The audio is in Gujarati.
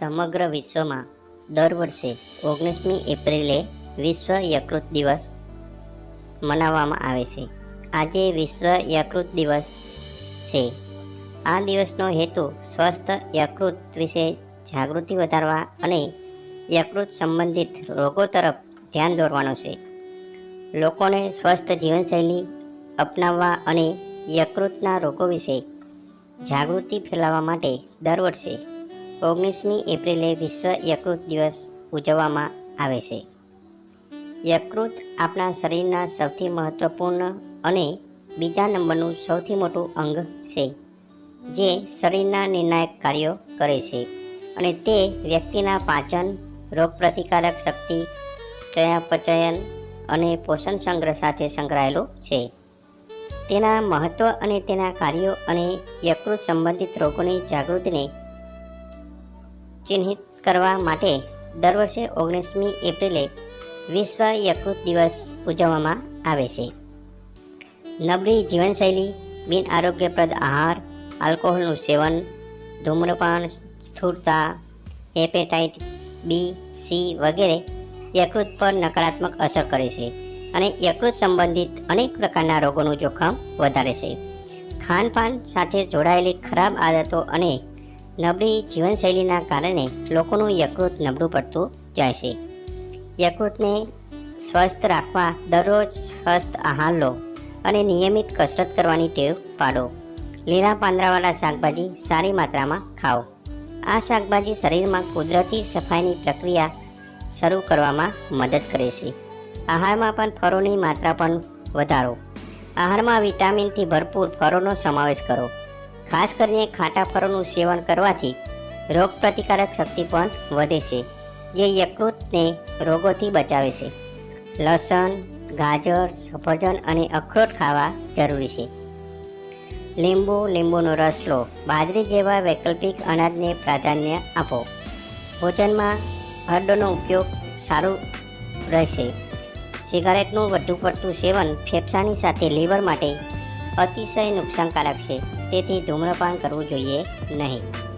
સમગ્ર વિશ્વમાં દર વર્ષે ઓગણીસમી એપ્રિલે વિશ્વ યકૃત દિવસ મનાવવામાં આવે છે. આજે વિશ્વ યકૃત દિવસ છે. આ દિવસનો હેતુ સ્વસ્થ યકૃત વિશે જાગૃતિ વધારવા અને યકૃત સંબંધિત રોગો તરફ ધ્યાન દોરવાનો છે. લોકોને સ્વસ્થ જીવનશૈલી અપનાવવા અને યકૃતના રોગો વિશે જાગૃતિ ફેલાવવા માટે દર વર્ષે ઓગણીસમી એપ્રિલે વિશ્વ યકૃત દિવસ ઉજવવામાં આવે છે. યકૃત આપણા શરીરના સૌથી મહત્વપૂર્ણ અને બીજા નંબરનું સૌથી મોટું અંગ છે, જે શરીરના નિર્ણાયક કાર્યો કરે છે અને તે વ્યક્તિના પાચન, રોગપ્રતિકારક શક્તિ, ચયાપચયન અને પોષણ સંગ્રહ સાથે સંકળાયેલું છે. તેના મહત્વ અને તેના કાર્યો અને યકૃત સંબંધિત રોગોની જાગૃતિને ચિહ્નિત કરવા માટે દર વર્ષે ઓગણીસમી એપ્રિલે વિશ્વ યકૃત દિવસ ઉજવવામાં આવે છે. નબળી જીવનશૈલી, બિન આરોગ્યપ્રદ આહાર, આલ્કોહોલનું સેવન, ધૂમ્રપાન, સ્થૂળતા હેપેટાઇટ બી, સી વગેરે યકૃત પર નકારાત્મક અસર કરે છે અને યકૃત સંબંધિત અનેક પ્રકારના રોગોનું જોખમ વધારે છે. ખાનપાન સાથે જોડાયેલી ખરાબ આદતો અને નબળી જીવનશૈલીના કારણે લોકોનું યકૃત નબળું પડતું જાય છે. યકૃતને સ્વસ્થ રાખવા દરરોજ સ્વસ્થ આહાર લો અને નિયમિત કસરત કરવાની ટેવ પાડો. લીલા પાંદડાવાળા શાકભાજી સારી માત્રામાં ખાઓ. આ શાકભાજી શરીરમાં કુદરતી સફાઈની પ્રક્રિયા શરૂ કરવામાં મદદ કરે છે. આહારમાં પણ ફળોની માત્રા પણ વધારો. આહારમાં વિટામિનથી ભરપૂર ફળોનો સમાવેશ કરો. ખાસ કરીને ખાટા ફળોનું સેવન કરવાથી રોગ પ્રતિકારક શક્તિ પણ વધે છે, જે યકૃતને રોગોથી બચાવે છે. લસણ, ગાજર, સફરજન અને અખરોટ ખાવા જરૂરી છે. લીંબુ, લીંબુનો રસ લો. બાજરી જેવા વૈકલ્પિક અનાજને પ્રાધાન્ય આપો. ભોજનમાં હરડોનો ઉપયોગ સારું રહેશે. સિગારેટનું વધુ પડતું સેવન ફેફસાની સાથે લીવર માટે અતિશય નુકસાનકારક છે. તેથી ધૂમ્રપાન કરવું જોઈએ નહીં.